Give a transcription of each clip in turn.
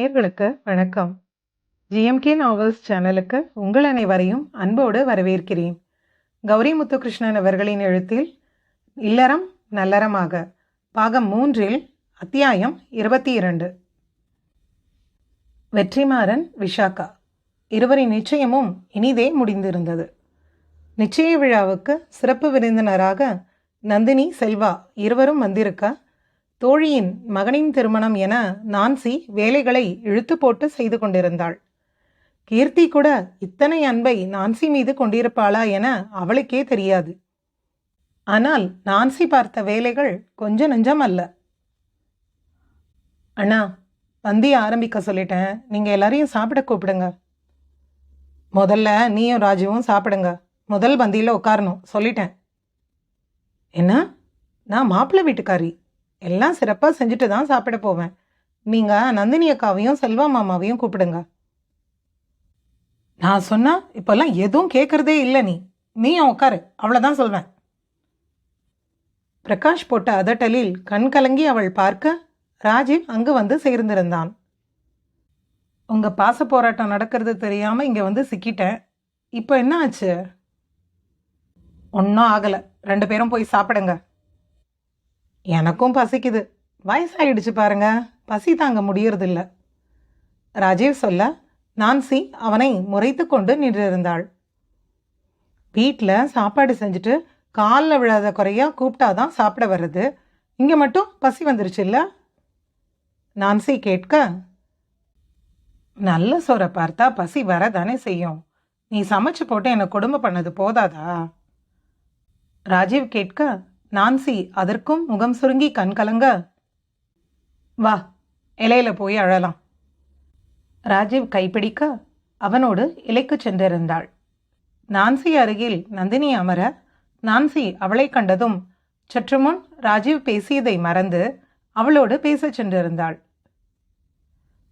நேர்களுக்கு வணக்கம். GMK novels சேனலுக்கு உங்கள் அனைவரையும் அன்போடு வரவேற்கிறேன். கௌரி முத்துகிருஷ்ணன் அவர்களின் எழுத்தில் இல்லறம் நல்லறமாக பாகம் மூன்றில் அத்தியாயம் இருபத்தி இரண்டு. வெற்றிமாறன் விஷாக்கா இருவரின் நிச்சயமும் இனிதே முடிந்திருந்தது. நிச்சய விழாவுக்கு சிறப்பு விருந்தினராக நந்தினி செல்வா இருவரும் வந்திருக்க தோழியின் மகனின் திருமணம் என நான்சி வேலைகளை இழுத்து போட்டு செய்து கொண்டிருந்தாள். கீர்த்தி கூட இத்தனை அன்பை நான்சி மீது கொண்டிருப்பாளா என அவளுக்கே தெரியாது. ஆனால் நான்சி பார்த்த வேலைகள் கொஞ்ச நெஞ்சம் அல்ல. அண்ணா வந்திய ஆரம்பிக்க சொல்லிட்டேன். நீங்கள் எல்லாரையும் சாப்பிட கூப்பிடுங்க. முதல்ல நீயும் ராஜுவும் சாப்பிடுங்க. முதல் பந்தியில் உட்காரணும். சொல்லிட்டேன். என்ன? நான் மாப்பிள்ளை வீட்டுக்காரி. எல்லாம் சிறப்பாக செஞ்சுட்டு தான் சாப்பிட போவேன். நீங்கள் நந்தினி அக்காவையும் செல்வா மாமாவையும் கூப்பிடுங்க. நான் சொன்னால் இப்போல்லாம் எதுவும் கேட்குறதே இல்லை நீ. நீயும் உட்காரு அவ்வளோதான் சொல்வேன். பிரகாஷ் போட்ட அதட்டலில் கண் கலங்கி அவள் பார்க்க ராஜீவ் அங்கு வந்து சேர்ந்திருந்தான். உங்கள் பாச போராட்டம் நடக்கிறது தெரியாமல் இங்கே வந்து சிக்கிட்டேன். இப்போ என்ன ஆச்சு? ஒன்றும் ஆகலை. ரெண்டு பேரும் போய் சாப்பிடுங்க. எனக்கும் பசிக்குது. வயசாயிடுச்சு பாருங்க. பசி தாங்க முடியறதில்ல. ராஜீவ் சொல்ல நான்சி அவனை முறைத்து கொண்டு நின்றிருந்தாள். வீட்டில் சாப்பாடு செஞ்சுட்டு காலில் விழாத குறையாக கூப்பிட்டாதான் சாப்பிட வர்றது. இங்கே மட்டும் பசி வந்துருச்சுல்ல நான்சி கேட்க நல்ல சோறை பார்த்தா பசி வர தானே செய்யும். நீ சமைச்சு போட்டு என்னை கொடுமை பண்ணது போதாதா? ராஜீவ் கேட்க நான்சி அதற்கும் முகம் சுருங்கி கண் கலங்க. வா இலையில போய் அழலாம். ராஜீவ் கைப்பிடிக்க அவனோடு இலைக்கு சென்றிருந்தாள். நான்சி அருகில் நந்தினி அமர நான்சி அவளை கண்டதும் சற்று முன் ராஜீவ் பேசியதை மறந்து அவளோடு பேச சென்றிருந்தாள்.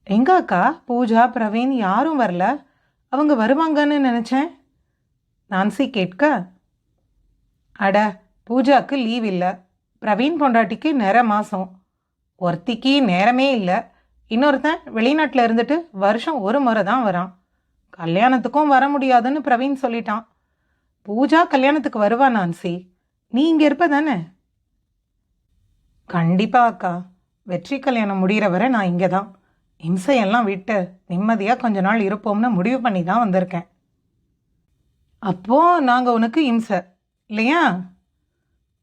எங்க அக்கா பூஜா பிரவீன் யாரும் வரல. அவங்க வருவாங்கன்னு நினைச்சேன்? நான்சி கேட்க அட பூஜாக்கு லீவ் இல்லை. பிரவீன் பொண்டாட்டிக்கு நிற மாதம் ஒருத்திக்கு நேரமே இல்லை. இன்னொருத்தன் வெளிநாட்டில் இருந்துட்டு வருஷம் ஒரு முறை தான் வரான். கல்யாணத்துக்கும் வர முடியாதுன்னு பிரவீன் சொல்லிட்டான். பூஜா கல்யாணத்துக்கு வருவா நான்சி. நீ இங்கே இருப்ப தானே? கண்டிப்பா அக்கா. வெற்றி கல்யாணம் முடிகிற வரை நான் இங்கே தான். இம்சையெல்லாம் விட்டு நிம்மதியாக கொஞ்ச நாள் இருப்போம்னு முடிவு பண்ணி தான் வந்திருக்கேன். அப்போது நாங்கள் உனக்கு இம்சை. இல்லையா?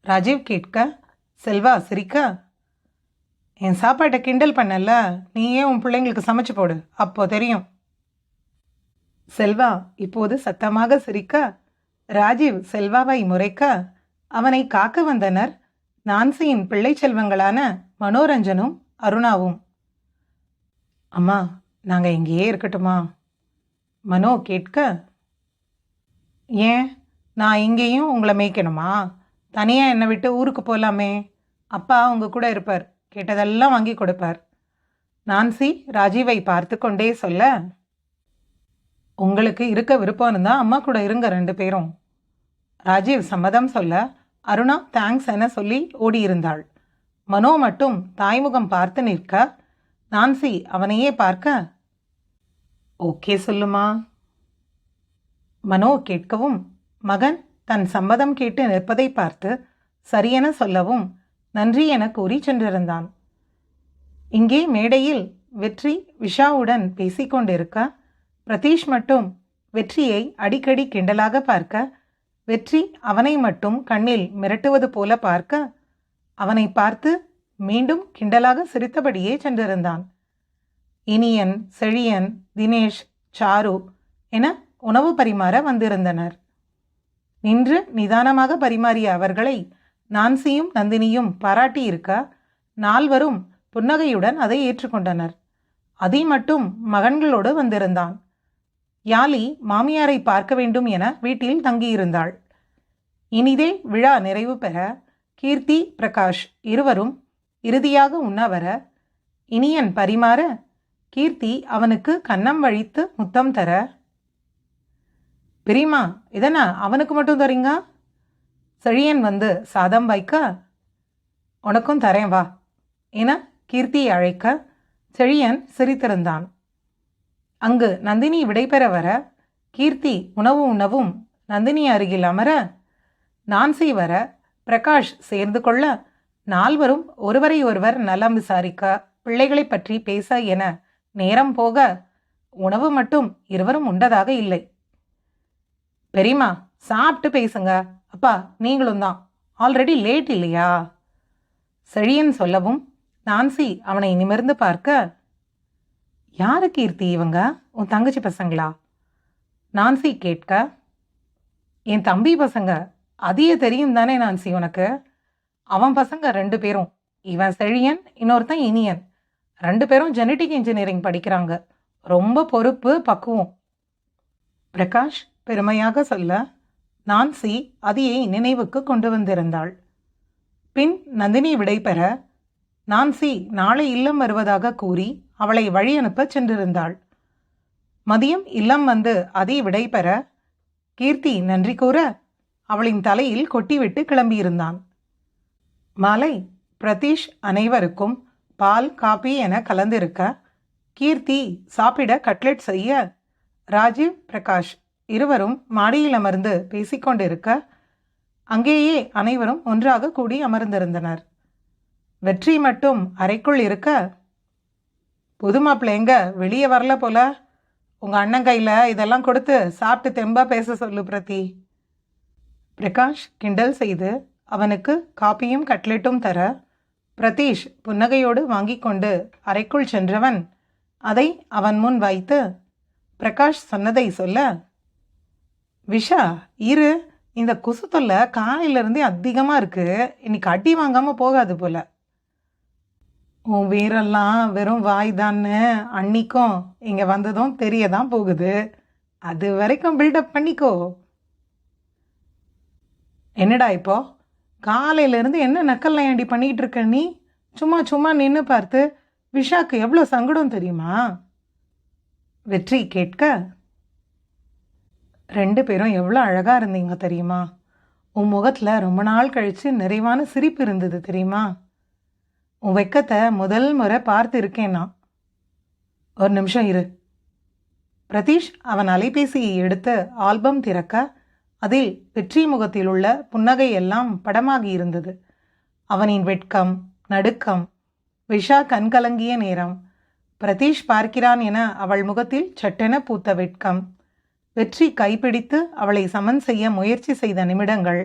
ராஜீவ் கேட்க செல்வா சிரிக்க? என் சாப்பாட்டை கிண்டல் பண்ணல. நீயே உன் பிள்ளைங்களுக்கு சமைச்சு போடு. அப்போ தெரியும். செல்வா இப்போது சத்தமாக சிரிக்க? ராஜீவ் செல்வாவை முறைக்க? அவனை காக்க வந்தனர் நான்சியின் பிள்ளை செல்வங்களான மனோரஞ்சனும் அருணாவும். அம்மா நாங்கள் இங்கேயே இருக்கட்டுமா? மனோ கேட்க ஏன்? நான் இங்கேயும் உங்களை மேய்க்கணுமா? தனியாக என்னை விட்டு ஊருக்கு போகலாமே அப்பா அவங்க கூட இருப்பார். கேட்டதெல்லாம் வாங்கி கொடுப்பார். நான்சி ராஜீவை பார்த்து கொண்டே சொல்ல உங்களுக்கு இருக்க விருப்பம் இருந்தால் அம்மா கூட இருங்க ரெண்டு பேரும். ராஜீவ் சம்மதம் சொல்ல அருணா தேங்க்ஸ் என சொல்லி ஓடியிருந்தாள். மனோ மட்டும் தாய்முகம் பார்த்து நிற்க நான்சி அவனையே பார்க்க. ஓகே சொல்லுமா. மனோ கேட்கவும் மகன் தன் சம்மதம் கேட்டு நிற்பதை பார்த்து சரியென சொல்லவும் நன்றி என கூறி சென்றிருந்தான். இங்கே மேடையில் வெற்றி விஷாவுடன் பேசிக்கொண்டிருக்க பிரதீஷ் மட்டும் வெற்றியை அடிக்கடி கிண்டலாக பார்க்க வெற்றி அவனை மட்டும் கண்ணில் மிரட்டுவது போல பார்க்க அவனை பார்த்து மீண்டும் கிண்டலாக சிரித்தபடியே சென்றிருந்தான். இனியன் செழியன் தினேஷ் சாரு என உணவு பரிமாற வந்திருந்தனர். நின்று நிதானமாக பரிமாறிய அவர்களை நான்சியும் நந்தினியும் பாராட்டியிருக்க நால்வரும் புன்னகையுடன் அதை ஏற்றுக்கொண்டனர். அதை மட்டும் மகன்களோடு வந்திருந்தான். யாலி மாமியாரை பார்க்க வேண்டும் என வீட்டில் தங்கியிருந்தாள். இனிதே விழா நிறைவு பெற கீர்த்தி பிரகாஷ் இருவரும் இறுதியாக உண்ண வர இனியன் பரிமாற கீர்த்தி அவனுக்கு கன்னம் வழித்து முத்தம் தர பெரியம்மா இதென்ன அவனுக்கு மட்டும் தரீங்க செழியன் வந்து சாதம் வைக்க உனக்கும் தரேன் வா என கீர்த்தியை அழைக்க செழியன் சிரித்திருந்தான். அங்கு நந்தினி விடைபெற வர கீர்த்தி உணவு உணவும் நந்தினி அருகில் அமர நான்சி வர பிரகாஷ் சேர்ந்து கொள்ள நால்வரும் ஒருவரை ஒருவர் நலம் விசாரிக்க பிள்ளைகளைப் பற்றி பேச என நேரம் போக உணவு மட்டும் இருவரும் உண்டதாக இல்லை. பெரியம்மா சாப்பிட்டு பேசுங்க. அப்பா நீங்களும் தான். ஆல்ரெடி லேட் இல்லையா? செழியன் சொல்லவும் நான்சி அவனை நிமிர்ந்து பார்க்க யாரு கீர்த்தி இவங்க? உன் தங்கச்சி பசங்களா? நான்சி கேட்க என் தம்பி பசங்க. அதிக தெரியும் தானே நான்சி உனக்கு? அவன் பசங்க ரெண்டு பேரும். இவன் செழியன் இன்னொருத்தன் இனியன். ரெண்டு பேரும் ஜெனட்டிக் இன்ஜினியரிங் படிக்கிறாங்க. ரொம்ப பொறுப்பு பக்குவம். பிரகாஷ் பெருமையாக சொல்ல நான்சி அதியை நினைவுக்கு கொண்டு வந்திருந்தாள். பின் நந்தினி விடைபெற நான்சி நாளை இல்லம் வருவதாக கூறி அவளை வழி அனுப்ப சென்றிருந்தாள். மதியம் இல்லம் வந்து அதி விடைபெற கீர்த்தி நன்றி கூற அவளின் தலையில் கொட்டிவிட்டு கிளம்பியிருந்தான். மாலை பிரதீஷ் அனைவருக்கும் பால் காபி என கலந்திருக்க கீர்த்தி சாப்பிட கட்லெட் செய்ய ராஜீவ் பிரகாஷ் இருவரும் மாடியில் அமர்ந்து பேசிக்கொண்டிருக்க அங்கேயே அனைவரும் ஒன்றாக கூடி அமர்ந்திருந்தனர். வெற்றி மட்டும் அறைக்குள் இருக்க புது மாப்பிள்ளைங்க வெளியே வரல போல. உங்கள் அண்ணன் கையில் இதெல்லாம் கொடுத்து சாப்பிட்டு தெம்பாக பேச சொல்லு பிரதி. பிரகாஷ் கிண்டல் செய்து அவனுக்கு காப்பியும் கட்லெட்டும் தர பிரதீஷ் புன்னகையோடு வாங்கி கொண்டு அறைக்குள் சென்றவன். அதை அவன் முன் வைத்து பிரகாஷ் சொன்னதை சொல்ல விஷா இரு இந்த கொசு தொல்லை காலையிலேருந்தே அதிகமாக இருக்குது இன்னைக்கு அடி வாங்காமல் போகாது போல். உன் வீரெல்லாம் வெறும் வாய் தான்னு அன்னிக்கும் இங்கே வந்ததும் தெரிய தான் போகுது. அது வரைக்கும் பில்டப் பண்ணிக்கோ. என்னடா இப்போ? காலையிலேருந்து என்ன நக்கல் ஏண்டி பண்ணிக்கிட்டு இருக்க நீ? சும்மா சும்மா நின்று பார்த்து விஷாக்கு எவ்வளோ சங்கடம் தெரியுமா? வெற்றி கேட்க ரெண்டு பேரும் எவ்வளோ அழகாக இருந்தீங்க தெரியுமா? உன் முகத்தில் ரொம்ப நாள் கழித்து நிறைவான சிரிப்பு இருந்தது தெரியுமா? உன் வெக்கத்தை முதல் முறை பார்த்து இருக்கேன் நான். ஒரு நிமிஷம் இரு. பிரதீஷ் அவன் அலைபேசியை எடுத்து ஆல்பம் திறக்க அதில் வெற்றி முகத்தில் உள்ள புன்னகை எல்லாம் படமாகி இருந்தது. அவனின் வெட்கம் நடுக்கம் விஷா கண்கலங்கிய நேரம் பிரதீஷ் பார்க்கிறான் என அவள் முகத்தில் சட்டென பூத்த வெட்கம் வெற்றி கைப்பிடித்து அவளை சமன் செய்ய முயற்சி செய்த நிமிடங்கள்.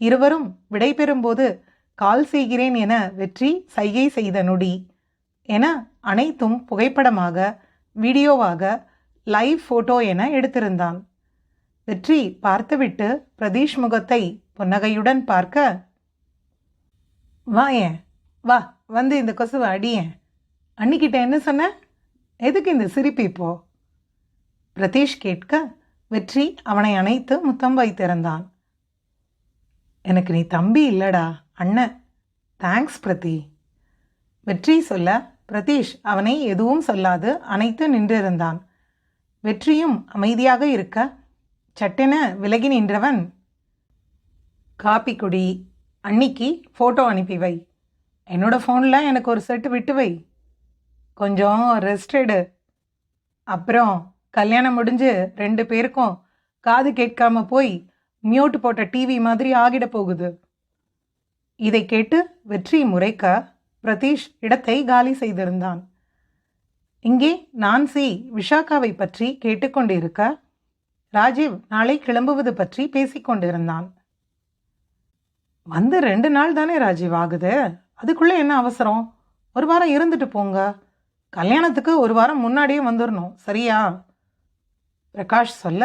இருவரும் விடைபெறும்போது கால் செய்கிறேன் என வெற்றி சைகை செய்த நொடி. என அனைத்தும் புகைப்படமாக வீடியோவாக லைவ் ஃபோட்டோ என எடுத்திருந்தான். வெற்றி பார்த்துவிட்டு பிரதீஷ் முகத்தை புன்னகையுடன் பார்க்க வா ஏன்? வா வந்து இந்த கொசுவை அடியேன் அன்னிக்கிட்ட என்ன சொன்ன? எதுக்கு இந்த சிரிப்பு இப்போ? பிரதீஷ் கேட்க வெற்றி அவனை அணைத்து முத்தம் வைத்திருந்தான் எனக்கு நீ தம்பி இல்லடா அண்ணன். தேங்க்ஸ் பிரதி. வெற்றி சொல்ல பிரதீஷ் அவனை எதுவும் சொல்லாது அணைத்து நின்றிருந்தான் வெற்றியும் அமைதியாக இருக்க சட்டென விலகி நின்றவன். காப்பி குடி அன்னிக்கு ஃபோட்டோ அனுப்பி வை. என்னோட ஃபோனில் எனக்கு ஒரு செட்டு விட்டு வை. கொஞ்சம் ரெஸ்ட் எடு. அப்புறம் கல்யாணம் முடிஞ்சு ரெண்டு பேருக்கும் காது கேட்காம போய் மியூட் போட்ட டிவி மாதிரி ஆகிட போகுது. இதை கேட்டு வெற்றி முறைக்க பிரதீஷ் இடத்தை காலி செய்திருந்தான். இங்கே நான்சி விஷாக்காவை பற்றி கேட்டுக்கொண்டிருக்க ராஜீவ் நாளை கிளம்புவது பற்றி பேசிக்கொண்டிருந்தான் வந்து ரெண்டு நாள் தானே ராஜீவ் ஆகுது? அதுக்குள்ளே என்ன அவசரம்? ஒரு வாரம் இருந்துட்டு போங்க. கல்யாணத்துக்கு ஒரு வாரம் முன்னாடியே வந்துடணும் சரியா? பிரகாஷ் சொல்ல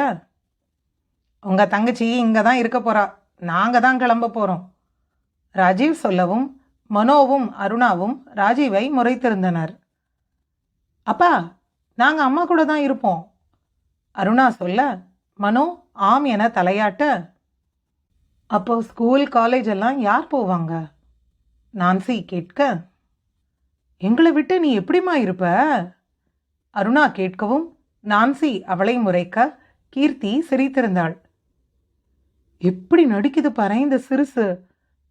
உங்கள் தங்கச்சி இங்கே தான் இருக்க போகிறா நாங்கள் தான் கிளம்ப போகிறோம் ராஜீவ் சொல்லவும் மனோவும் அருணாவும் ராஜீவை முறைத்திருந்தனர். அப்பா நாங்கள் அம்மா கூட தான் இருப்போம். அருணா சொல்ல மனோ ஆம் என தலையாட்ட அப்போ ஸ்கூல் காலேஜ் எல்லாம் யார் போவாங்க? நான்சி கேட்க எங்களை விட்டு நீ எப்படிம்மா இருப்ப? அருணா கேட்கவும் நான்சி அவளை முறைக்க கீர்த்தி சிரித்திருந்தாள். எப்படி நடிக்குது பாரு இந்த சிறுசு.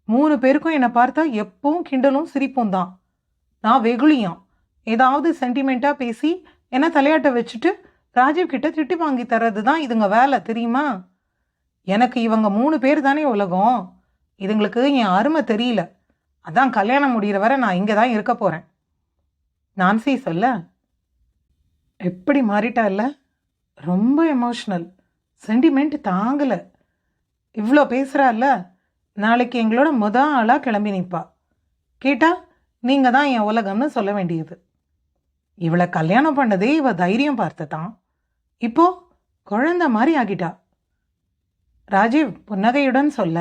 மூணு பேருக்கும் என்னை பார்த்தா எப்பவும் கிண்டலும் சிரிப்பும் தான். நான் வெகுளியாம். ஏதாவது சென்டிமெண்ட்டாக பேசி என்ன தலையாட்ட வச்சுட்டு ராஜீவ் கிட்ட திட்டி வாங்கி தர்றது தான் இதுங்க வேலை தெரியுமா? எனக்கு இவங்க மூணு பேர் தானே உலகம். இதுங்களுக்கு என் அருமை தெரியல. அதான் கல்யாணம் முடிகிற வரை நான் இங்கே தான் இருக்க போகிறேன் நான்சி சொல்ல. எப்படி மாறிட்டா ரொம்ப எமோஷ்னல் சென்டிமெண்ட் தாங்கலை. இவ்வளோ பேசுகிறால நாளைக்கு எங்களோட முத ஆளாக கிளம்பி நிற்பா கேட்டா நீங்கள் தான் என் உலகம்னு சொல்ல வேண்டியது. இவளை கல்யாணம் பண்ணதே இவ தைரியம் பார்த்து தான் இப்போ குழந்தை மாதிரி ஆகிட்டா. ராஜீவ் புன்னகையுடன் சொல்ல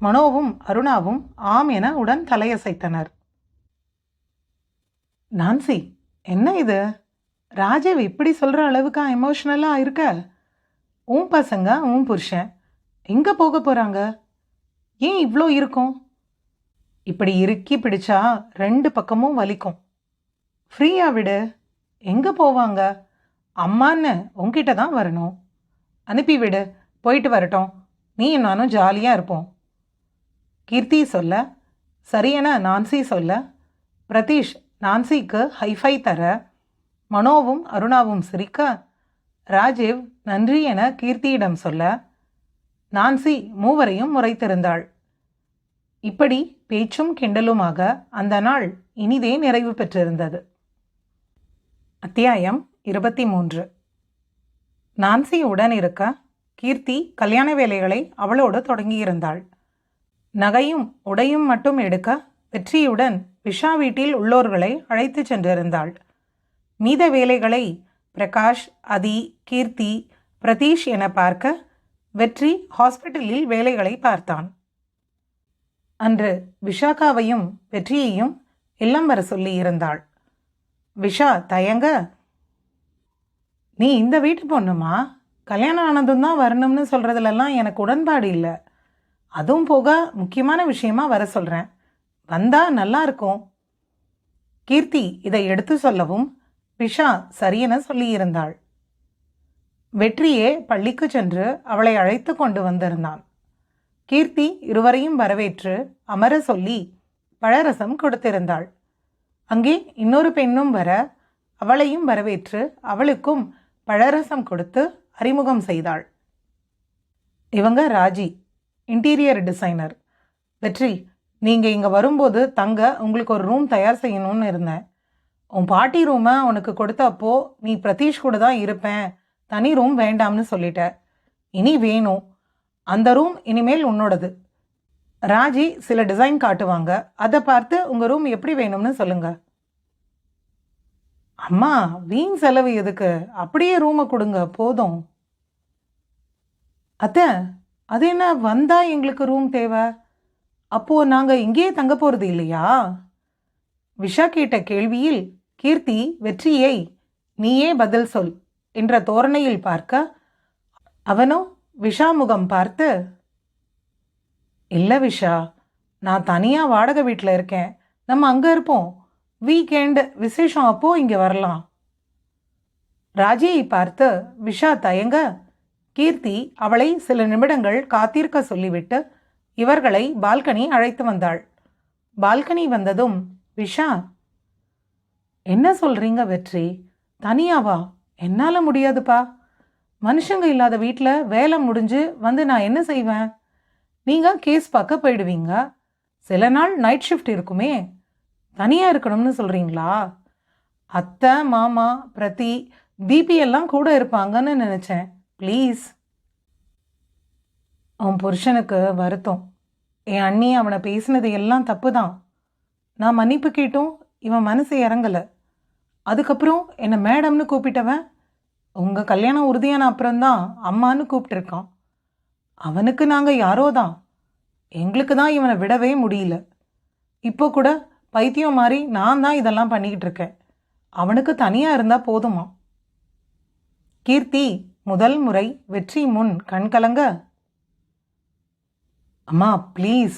மனோவும் அருணாவும் ஆம் என உடன் தலையசைத்தனர். நான்சி என்ன இது? ராஜீவ் இப்படி சொல்கிற அளவுக்கு எமோஷ்னலாக இருக்க? உன் பசங்க உன் புருஷன் எங்கே போக போகிறாங்க ஏன் இவ்வளோ இருக்கும்? இப்படி இறுக்கி பிடிச்சா ரெண்டு பக்கமும் வலிக்கும். ஃப்ரீயாக விடு. எங்கே போவாங்க? அம்மான்னு உங்ககிட்ட தான் வரணும். அனுப்பி விடு. போயிட்டு வரட்டும். நீ நானும் ஜாலியாக இருப்போம். கீர்த்தி சொல்ல சரியான நான்சி சொல்ல பிரதீஷ் நான்சிக்கு ஹைஃபை தர மனோவும் அருணாவும் சிரிக்க ராஜீவ் நன்றி என கீர்த்தியிடம் சொல்ல நான்சி மூவரையும் முறைத்திருந்தாள். இப்படி பேச்சும் கிண்டலுமாக அந்த நாள் இனிதே நிறைவு பெற்றிருந்தது. அத்தியாயம் இருபத்தி மூன்று நான்சி உடன் இருக்க கீர்த்தி கல்யாண வேலைகளை அவளோடு தொடங்கியிருந்தாள். நகையும் உடையும் மட்டும் எடுக்க வெற்றியுடன் விஷா வீட்டில் உள்ளோர்களை அழைத்துச் சென்றிருந்தாள். மீத வேலைகளை பிரகாஷ் அதி கீர்த்தி பிரதீஷ் என பார்க்க வெற்றி ஹாஸ்பிட்டலில் வேலைகளை பார்த்தான். அன்று விஷாகாவையும் வெற்றியையும் இல்லம் வர சொல்லி இருந்தாள். விஷா தயங்க நீ இந்த வீட்டு பொண்ணுமா? கல்யாணம் ஆனதும் தான் வரணும்னு சொல்கிறதுலலாம் எனக்கு உடன்பாடு இல்லை. அதுவும் போக முக்கியமான விஷயமா வர சொல்கிறேன் வந்தா நல்லா இருக்கும். கீர்த்தி இதை எடுத்து சொல்லவும் விஷா சரியென சொல்லியிருந்தாள். வெற்றியே பள்ளிக்கு சென்று அவளை அழைத்து கொண்டு வந்திருந்தான். கீர்த்தி இருவரையும் வரவேற்று அமர சொல்லி பழரசம் கொடுத்திருந்தாள். அங்கே இன்னொரு பெண்ணும் வர அவளையும் வரவேற்று அவளுக்கும் பழரசம் கொடுத்து அறிமுகம் செய்தாள். இவங்க ராஜி இன்டீரியர் டிசைனர். வெற்றி நீங்கள் இங்கே வரும்போது தங்க உங்களுக்கு ஒரு ரூம் தயார் செய்யணும்னு இருந்தேன். உன் பாட்டி ரூமை உனக்கு கொடுத்தப்போ நீ பிரதீஷ் கூட தான் இருப்பேன். தனி ரூம் வேண்டாம்னு சொல்லிட்ட. இனி வேணும் அந்த ரூம் இனிமேல் உன்னோடது. ராஜி சில டிசைன் காட்டுவாங்க. அதை பார்த்து உங்கள் ரூம் எப்படி வேணும்னு சொல்லுங்க. அம்மா வீண் செலவு எதுக்கு? அப்படியே ரூமை கொடுங்க. போதும். அத்தை அது என்ன? வந்தால் எங்களுக்கு ரூம் தேவை. அப்போது நாங்கள் இங்கேயே தங்க போகிறது இல்லையா? விஷா கேட்ட கேள்வியில் கீர்த்தி வெற்றியை நீயே பதில் சொல் என்ற தோரணையில் பார்க்க அவனோ விஷா முகம் பார்த்து இல்லை விஷா நான் தனியாக வாடகை வீட்டில் இருக்கேன். நம்ம அங்கே இருப்போம். வீக்கெண்டு விசேஷம் அப்போது இங்கே வரலாம். ராஜியை பார்த்து விஷா தயங்க. கீர்த்தி அவளை சில நிமிடங்கள் காத்திருக்க சொல்லிவிட்டு இவர்களை பால்கனி அழைத்து வந்தாள். பால்கனி வந்ததும் விஷா என்ன சொல்றீங்க வெற்றி? தனியாவா? என்னால் முடியாதுப்பா. மனுஷங்க இல்லாத வீட்டில் வேலை முடிஞ்சு வந்து நான் என்ன செய்வேன்? நீங்கள் கேஸ் பார்க்க போயிடுவீங்க. சில நாள் நைட் ஷிஃப்ட் இருக்குமே. தனியாக இருக்கணும்னு சொல்கிறீங்களா அத்தை மாமா பிரதி பிபி எல்லாம் கூட இருப்பாங்கன்னு நினச்சேன். ப்ளீஸ் அவன் புருஷனுக்கு வருத்தம். என் அண்ணி அவனை பேசினது எல்லாம் தப்பு தான் நான் மன்னிப்பு கேட்டும் இவன் மனசு இறங்கலை. அதுக்கப்புறம் என்னை மேடம்னு கூப்பிட்டவன் உங்கள் கல்யாணம் உறுதியான அப்புறம்தான் அம்மான்னு கூப்பிட்டுருக்கான். அவனுக்கு நாங்கள் யாரோ தான். எங்களுக்கு தான் இவனை விடவே முடியல. இப்போ கூட பைத்தியம் மாதிரி நான் தான் இதெல்லாம் பண்ணிக்கிட்டு இருக்கேன். அவனுக்கு தனியாக இருந்தால் போதுமா? கீர்த்தி முதல் முறை வெற்றி முன் கண் கலங்க அம்மா ப்ளீஸ்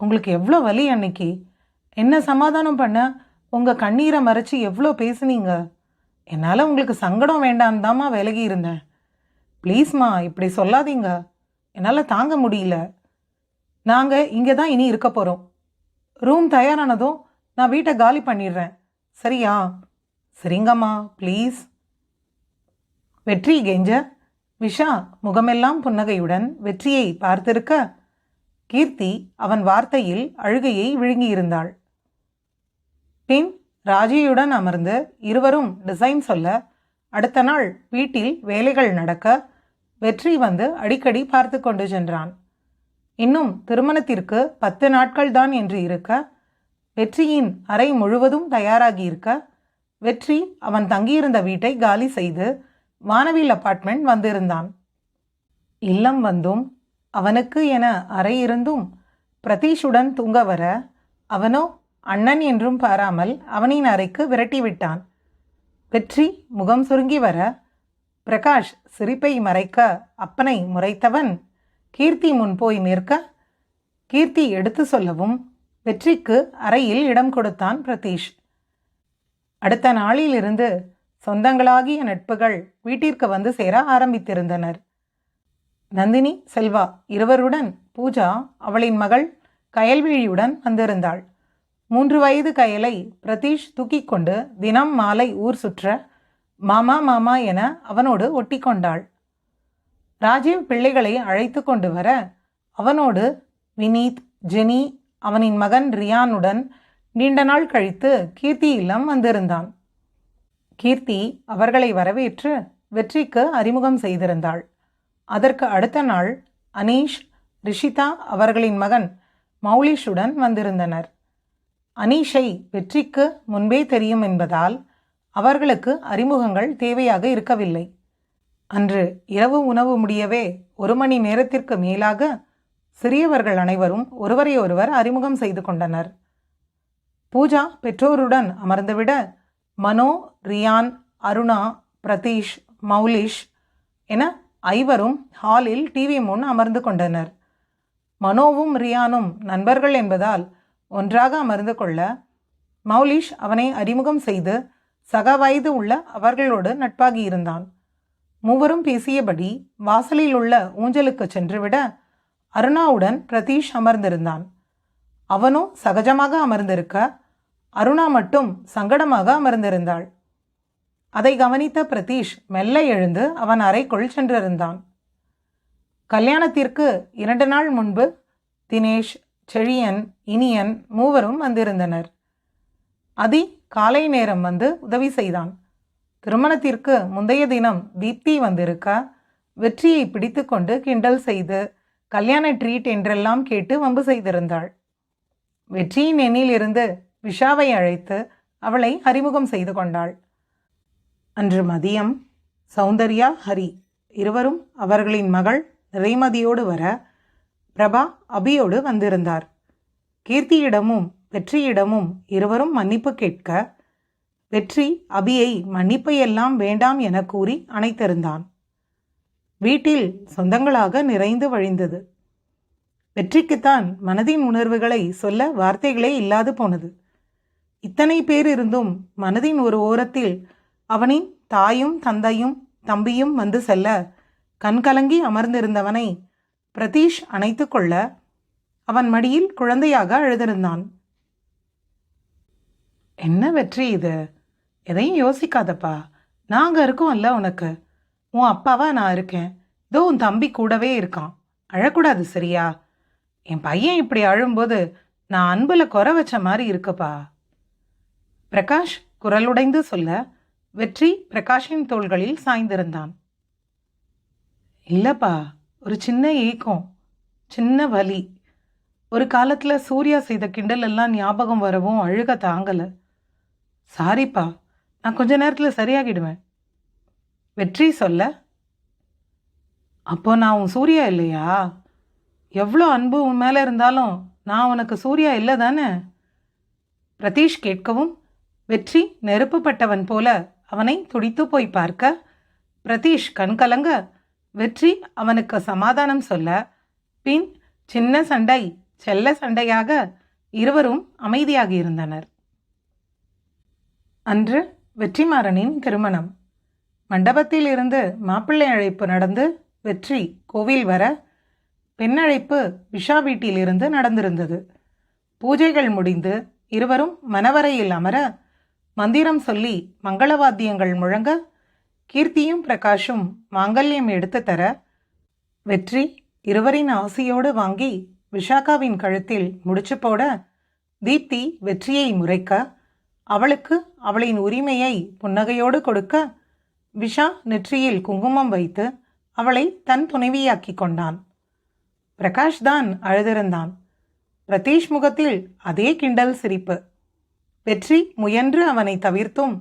உங்களுக்கு எவ்வளோ வலி அன்னைக்கு? என்ன சமாதானம் பண்ண? உங்கள் கண்ணீரை மறைச்சி எவ்வளோ பேசுனீங்க? என்னால் உங்களுக்கு சங்கடம் வேண்டாம் தாம்மா விலகி இருந்தேன். ப்ளீஸ்மா இப்படி சொல்லாதீங்க. என்னால் தாங்க முடியல. நாங்கள் இங்கே தான் இனி இருக்க போகிறோம் ரூம் தயாரானதும் நான் வீட்டை காலி பண்ணிடுறேன். சரியா? சரிங்கம்மா ப்ளீஸ். வெற்றி கெஞ்ச விஷா முகமெல்லாம் புன்னகையுடன் வெற்றியை பார்த்திருக்க கீர்த்தி அவன் வார்த்தையில் அழுகையை விழுங்கியிருந்தாள். பின் ராஜியுடன் அமர்ந்து இருவரும் டிசைன் சொல்ல அடுத்த நாள் வீட்டில் வேலைகள் நடக்க வெற்றி வந்து அடிக்கடி பார்த்து கொண்டு சென்றான். இன்னும் திருமணத்திற்கு பத்து நாட்கள் தான் என்று இருக்க வெற்றியின் அறை முழுவதும் தயாராகி இருக்க வெற்றி அவன் தங்கியிருந்த வீட்டை காலி செய்து வானவில் அபார்ட்மெண்ட் வந்திருந்தான். இல்லம் வந்தும் அவனுக்கு என அறை இருந்தும் பிரதீஷுடன் தூங்க வர அவனோ அண்ணன் என்றும் பாராமல் அவனின் அறைக்கு விரட்டி விட்டான் வெற்றி முகம் சுருங்கி வர பிரகாஷ் சிரிப்பை மறைக்க அப்பனை முறைத்தவன். கீர்த்தி முன் போய் நிற்க கீர்த்தி எடுத்து சொல்லவும் வெற்றிக்கு அறையில் இடம் கொடுத்தான் பிரதீஷ். அடுத்த நாளிலிருந்து சொந்தங்களாகிய நட்புகள் வீட்டிற்கு வந்து சேர ஆரம்பித்திருந்தனர். நந்தினி செல்வா இருவருடன் பூஜா அவளின் மகள் கயல்விழியுடன் வந்திருந்தாள். மூன்று வயது கயலை பிரதீஷ் தூக்கிக் கொண்டு தினம் மாலை ஊர் சுற்ற மாமா மாமா என அவனோடு ஒட்டி கொண்டாள் ராஜீவ் பிள்ளைகளை அழைத்து கொண்டு வர அவனோடு வினீத் ஜெனி அவனின் மகன் ரியானுடன் நீண்ட நாள் கழித்து கீர்த்தி இல்லம் வந்திருந்தான். கீர்த்தி அவர்களை வரவேற்று வெற்றிக்கு அறிமுகம் செய்திருந்தாள். அதற்கு அடுத்த நாள் அனீஷ் ரிஷிதா அவர்களின் மகன் மௌலிஷுடன் வந்திருந்தனர். அனீஷை வெற்றிக்கு முன்பே தெரியும் என்பதால் அவர்களுக்கு அறிமுகங்கள் தேவையாக இருக்கவில்லை. அன்று இரவு உணவு முடியவே ஒரு மணி நேரத்திற்கு மேலாக சிறியவர்கள் அனைவரும் ஒருவரையொருவர் அறிமுகம் செய்து கொண்டனர். பூஜா பெற்றோருடன் அமர்ந்துவிட மனோ ரியான் அருணா பிரதீஷ் மௌலிஷ் என ஐவரும் ஹாலில் டிவி முன் அமர்ந்து கொண்டனர். மனோவும் ரியானும் நண்பர்கள் என்பதால் ஒன்றாக அமர்ந்து கொள்ள மௌலிஷ் அவனை அறிமுகம் செய்து சக வயது உள்ள அவர்களோடு நட்பாகி இருந்தான் மூவரும் பேசியபடி வாசலில் உள்ள ஊஞ்சலுக்கு சென்றுவிட அருணாவுடன் பிரதீஷ் அமர்ந்திருந்தான். அவனும் சகஜமாக அமர்ந்திருக்க அருணா மட்டும் சங்கடமாக அமர்ந்திருந்தாள். அதை கவனித்த பிரதீஷ் மெல்ல எழுந்து அவன் அறைக்குள் சென்றிருந்தான். கல்யாணத்திற்கு இரண்டு நாள் முன்பு தினேஷ் செழியன் இனியன் மூவரும் வந்திருந்தனர். அதி காலை நேரம் வந்து உதவி செய்தான். திருமணத்திற்கு முந்தைய தினம் தீப்தி வந்திருக்க வெற்றியை பிடித்துக்கொண்டு கிண்டல் செய்து கல்யாண ட்ரீட் என்றெல்லாம் கேட்டு வம்பு செய்திருந்தாள். வெற்றியின் எண்ணிலிருந்து விஷாவை அழைத்து அவளை அறிமுகம் செய்து கொண்டாள். அன்று மதியம் சௌந்தர்யா ஹரி இருவரும் அவர்களின் மகள் நிறைமதியோடு வர பிரபா அபியோடு வந்திருந்தார். கீர்த்தியிடமும் வெற்றியிடமும் இருவரும் மன்னிப்பு கேட்க வெற்றி அபியை மன்னிப்பை எல்லாம் வேண்டாம் என கூறி அணைத்திருந்தான். வீட்டில் சொந்தங்களாக நிறைந்து வழிந்தது. வெற்றிக்குத்தான் மனதின் உணர்வுகளை சொல்ல வார்த்தைகளே இல்லாது போனது. இத்தனை பேர் இருந்தும் மனதின் ஒரு ஓரத்தில் அவனின் தாயும் தந்தையும் தம்பியும் வந்து செல்ல கண்கலங்கி அமர்ந்திருந்தவனை பிரதீஷ் அணைத்து கொள்ள அவன் மடியில் குழந்தையாக அழுதிருந்தான். என்ன வெற்றி இது? எதையும் யோசிக்காதப்பா. நாங்கள் இருக்கோம்ல உனக்கு. உன் அப்பாவா நான் இருக்கேன். இதோ உன் தம்பி கூடவே இருக்கான். அழக்கூடாது சரியா? என் பையன் இப்படி அழும்போது நான் அன்பில் குறை வச்ச மாதிரி இருக்குப்பா. பிரகாஷ் குரலுடைந்து சொல்ல வெற்றி பிரகாஷின் தோள்களில் சாய்ந்திருந்தான். இல்லைப்பா. ஒரு சின்ன ஏக்கம் சின்ன வலி. ஒரு காலத்தில் சூர்யா செய்த கிண்டல் எல்லாம் ஞாபகம் வரவும் அழுக தாங்கலை. சாரிப்பா நான் கொஞ்ச நேரத்தில் சரியாகிடுவேன். வெற்றி சொல்ல. அப்போ நான் உன் சூர்யா இல்லையா? எவ்வளோ அன்பு உன் மேலே இருந்தாலும் நான் உனக்கு சூர்யா இல்லை தானே? பிரதீஷ் கேட்கவும் வெற்றி நெருப்புப்பட்டவன் போல அவனை துடித்து போய் பார்க்க. பிரதீஷ் கண்கலங்க வெற்றி அவனுக்கு சமாதானம் சொல்ல பின் சின்ன சண்டை செல்ல சண்டையாக இருவரும் அமைதியாக இருந்தனர். அன்று வெற்றிமாறனின் திருமணம். மண்டபத்தில் இருந்து மாப்பிள்ளை அழைப்பு நடந்து வெற்றி கோவில் வர பெண்ணழைப்பு விஷா வீட்டிலிருந்து நடந்திருந்தது. பூஜைகள் முடிந்து இருவரும் மனவரையில் அமர மந்திரம் சொல்லி மங்களவாத்தியங்கள் முழங்க கீர்த்தியும் பிரகாஷும் மாங்கல்யம் எடுத்து தர வெற்றி இருவரின் ஆசையோடு வாங்கி விஷாகாவின் கழுத்தில் முடிச்சு போட தீப்தி வெற்றியை முறைக்க அவளுக்கு அவளின் உரிமையை புன்னகையோடு கொடுக்க விஷா நெற்றியில் குங்குமம் வைத்து அவளை தன் துணைவியாக்கிக் கொண்டான். பிரகாஷ் தான் அழுதிருந்தான். பிரதீஷ் முகத்தில் அதே கிண்டல் சிரிப்பு. வெற்றி முயன்று அவனை தவிர்த்தும்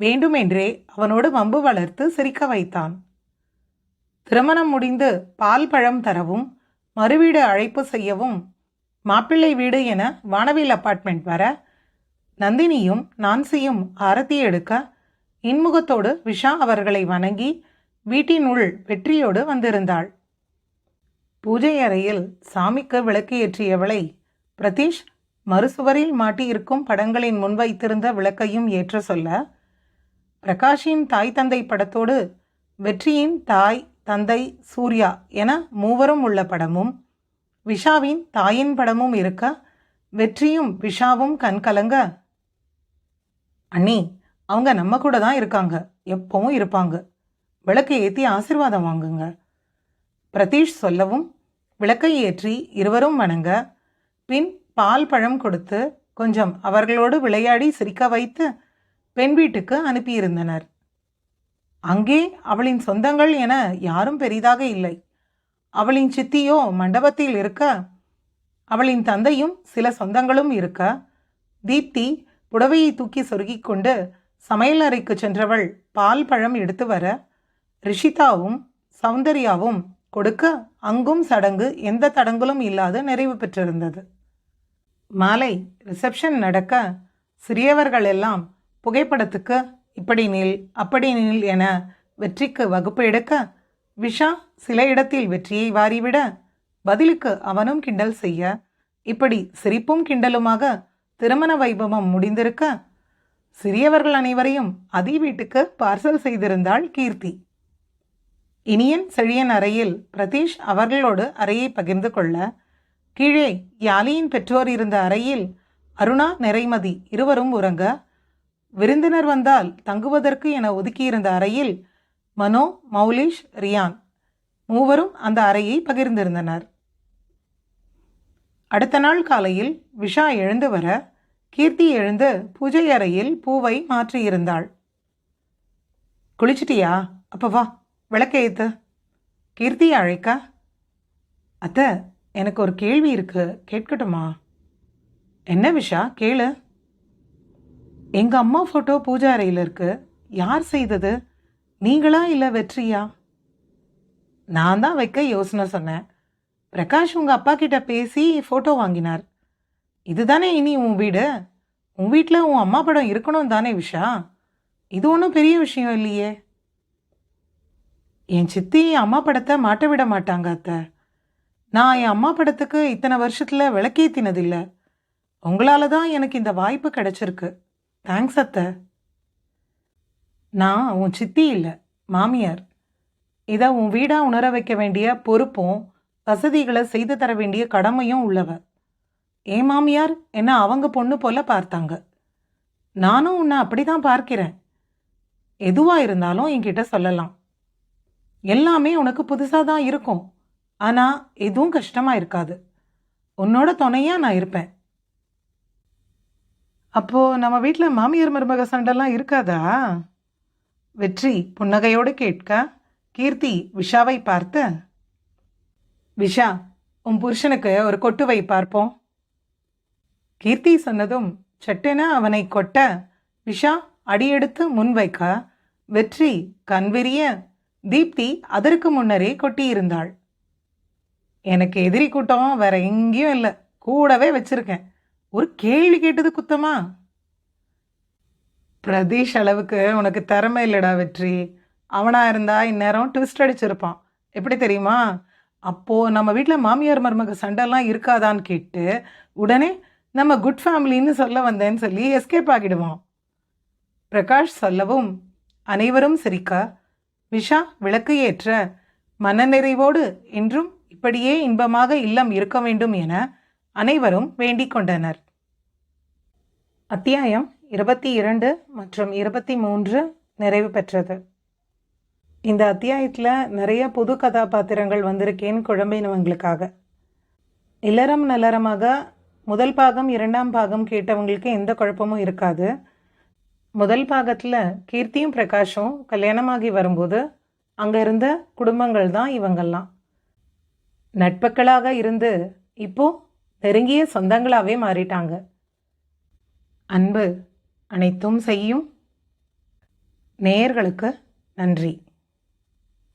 வேண்டுமென்றே அவனோடு வம்பு வளர்த்து சிரிக்க வைத்தான். திருமணம் முடிந்து பால் பழம் தரவும் மறுவீடு அழைப்பு செய்யவும் மாப்பிள்ளை வீடு என வானவில் அப்பார்ட்மெண்ட் வர நந்தினியும் நான்சியும் ஆரத்தி எடுக்க இன்முகத்தோடு விஷா அவர்களை வணங்கி வீட்டினுள் வெற்றியோடு வந்திருந்தாள். பூஜை அறையில் சாமிக்கு விளக்கு ஏற்றியவளை பிரதீஷ் மறுசுவரில் மாட்டியிருக்கும் படங்களின் முன் வைத்திருந்த விளக்கையும் ஏற்ற சொல்ல பிரகாஷின் தாய் தந்தை படத்தோடு வெற்றியின் தாய் தந்தை சூர்யா என மூவரும் உள்ள படமும் விஷாவின் தாயின் படமும் இருக்க வெற்றியும் விஷாவும் கண்கலங்க. அண்ணி அவங்க நம்ம கூட தான் இருக்காங்க. எப்பவும் இருப்பாங்க. விளக்கை ஏற்றி ஆசிர்வாதம் வாங்குங்க. பிரதீஷ் சொல்லவும் விளக்கை ஏற்றி இருவரும் வணங்க. பின் பால் பழம் கொடுத்து கொஞ்சம் அவர்களோடு விளையாடி சிரிக்க வைத்து பெண் வீட்டுக்கு அனுப்பியிருந்தனர். அங்கே அவளின் சொந்தங்கள் என யாரும் பெரிதாக இல்லை. அவளின் சித்தியோ மண்டபத்தில் இருக்க அவளின் தந்தையும் சில சொந்தங்களும் இருக்க தீப்தி புடவையை தூக்கி சொருகிக் கொண்டு சமையல் அறைக்கு சென்றவள் பால் பழம் எடுத்து வர ரிஷிதாவும் சௌந்தர்யாவும் கொடுக்க அங்கும் சடங்கு எந்த தடங்களும் இல்லாது நிறைவு பெற்றிருந்தது. மாலை ரிசப்ஷன் நடக்க சிறியவர்கள் எல்லாம் புகைப்படத்துக்கு இப்படி நீள் அப்படி நில் என வெற்றிக்கு வகுப்பு எடுக்க விஷா சில இடத்தில் வெற்றியை வாரிவிட பதிலுக்கு அவனும் கிண்டல் செய்ய இப்படி சிரிப்பும் கிண்டலுமாக திருமண வைபவம் முடிந்திருக்க சிறியவர்கள் அனைவரையும் அதி வீட்டுக்கு பார்சல் செய்திருந்தாள் கீர்த்தி. இனியன் செழியன் அறையில் பிரதீஷ் அவர்களோடு அறையை பகிர்ந்து கொள்ள கீழே யாலியின் பெற்றோர் இருந்த அறையில் அருணா நிறைமதி இருவரும் உறங்க விருந்தினர் வந்தால் தங்குவதற்கு என ஒதுக்கியிருந்த அறையில் மனோ மௌலிஷ் ரியான் மூவரும் அந்த அறையை பகிர்ந்திருந்தனர். அடுத்த நாள் காலையில் விஷா எழுந்து வர கீர்த்தி எழுந்து பூஜை அறையில் பூவை மாற்றியிருந்தாள். குளிச்சிட்டியா? அப்போ வா விளக்க ஏத்து. கீர்த்தி அழைக்க அத்தை எனக்கு ஒரு கேள்வி இருக்கு கேட்கட்டுமா? என்ன விஷா? கேளு. எங்கள் அம்மா ஃபோட்டோ பூஜா அறையில் இருக்கு. யார் செய்தது? நீங்களா இல்லை வெற்றியா? நான் தான் வைக்க யோசனை சொன்னேன். பிரகாஷ் உங்கள் அப்பா கிட்ட பேசி ஃபோட்டோ வாங்கினார். இதுதானே இனி உன் வீடு? உன் வீட்டில் உன் அம்மா படம் இருக்கணும் தானே விஷா? இது ஒன்றும் பெரிய விஷயம் இல்லையே. என் சித்தி என் அம்மா படத்தை மாட்ட விட மாட்டாங்க அத்தை. நான் என் அம்மா படத்துக்கு இத்தனை வருஷத்தில் விளக்கேத்தினதில்லை. உங்களால தான் எனக்கு இந்த வாய்ப்பு கிடைச்சிருக்கு. தேங்க்ஸ் அத்தை. நான் உன் சித்தி இல்லை மாமியார். இதை உன் வீடாக உணர வைக்க வேண்டிய பொறுப்பும் வசதிகளை செய்து தர வேண்டிய கடமையும் உள்ளவ. ஏன் மாமியார் என்ன அவங்க பொண்ணு போல பார்த்தாங்க. நானும் உன்னை அப்படி தான் பார்க்கிறேன். எதுவாக இருந்தாலும் என்கிட்ட சொல்லலாம். எல்லாமே உனக்கு புதுசாக தான் இருக்கும். ஆனால் எதுவும் கஷ்டமாக இருக்காது. உன்னோட துணையாக நான் இருப்பேன். அப்போது நம்ம வீட்டில் மாமியார் மருமக சண்டைலாம் இருக்காதா? வெற்றி புன்னகையோடு கேட்க கீர்த்தி விஷாவை பார்த்து. விஷா உன் புருஷனுக்கு ஒரு கொட்டு வை பார்ப்போம். கீர்த்தி சொன்னதும் சட்டென அவனை கொட்ட விஷா அடியெடுத்து முன்வைக்க வெற்றி கண்விரிய தீப்தி அதற்கு முன்னரே கொட்டியிருந்தாள். எனக்கு எதிரி கூட்டம் வேற எங்கேயும் இல்லை கூடவே வச்சிருக்கேன். ஒரு கேள்வி கேட்டது குத்தமா? பிரதீஷ் அளவுக்கு உனக்கு திறமை இல்லைடா வெற்றி. அவனாக இருந்தால் இந்நேரம் ட்விஸ்ட் அடிச்சிருப்பான். எப்படி தெரியுமா? அப்போது நம்ம வீட்டில் மாமியார் மருமக சண்டைலாம் இருக்காதான்னு கேட்டு உடனே நம்ம குட் ஃபேமிலின்னு சொல்ல வந்தேன்னு சொல்லி எஸ்கேப் ஆகிடுவோம் பிரகாஷ் சொல்லவும் அனைவரும் சிரிக்க. விஷா விளக்கு ஏற்ற. மனநிறைவோடு என்றும் இப்படியே இன்பமாக இல்லம் இருக்க வேண்டும் என அனைவரும் வேண்டிக் கொண்டனர். அத்தியாயம் இருபத்தி இரண்டு மற்றும் இருபத்தி மூன்று நிறைவு பெற்றது. இந்த அத்தியாயத்தில் நிறைய புது கதாபாத்திரங்கள் வந்திருக்கேன்னு குழம்பினவங்களுக்காக. இல்லறம் நல்லறமாக முதல் பாகம் இரண்டாம் பாகம் கேட்டவங்களுக்கு எந்த குழப்பமும் இருக்காது. முதல் பாகத்தில் கீர்த்தியும் பிரகாஷும் கல்யாணமாகி வரும்போது அங்கே இருந்த குடும்பங்கள் தான் இவங்கெல்லாம் நட்புக்களாக இருந்து இப்போது நெருங்கிய சொந்தங்களாகவே மாறிட்டாங்க. அன்பு அனைத்தும் செய்யும் நேயர்களுக்கு நன்றி.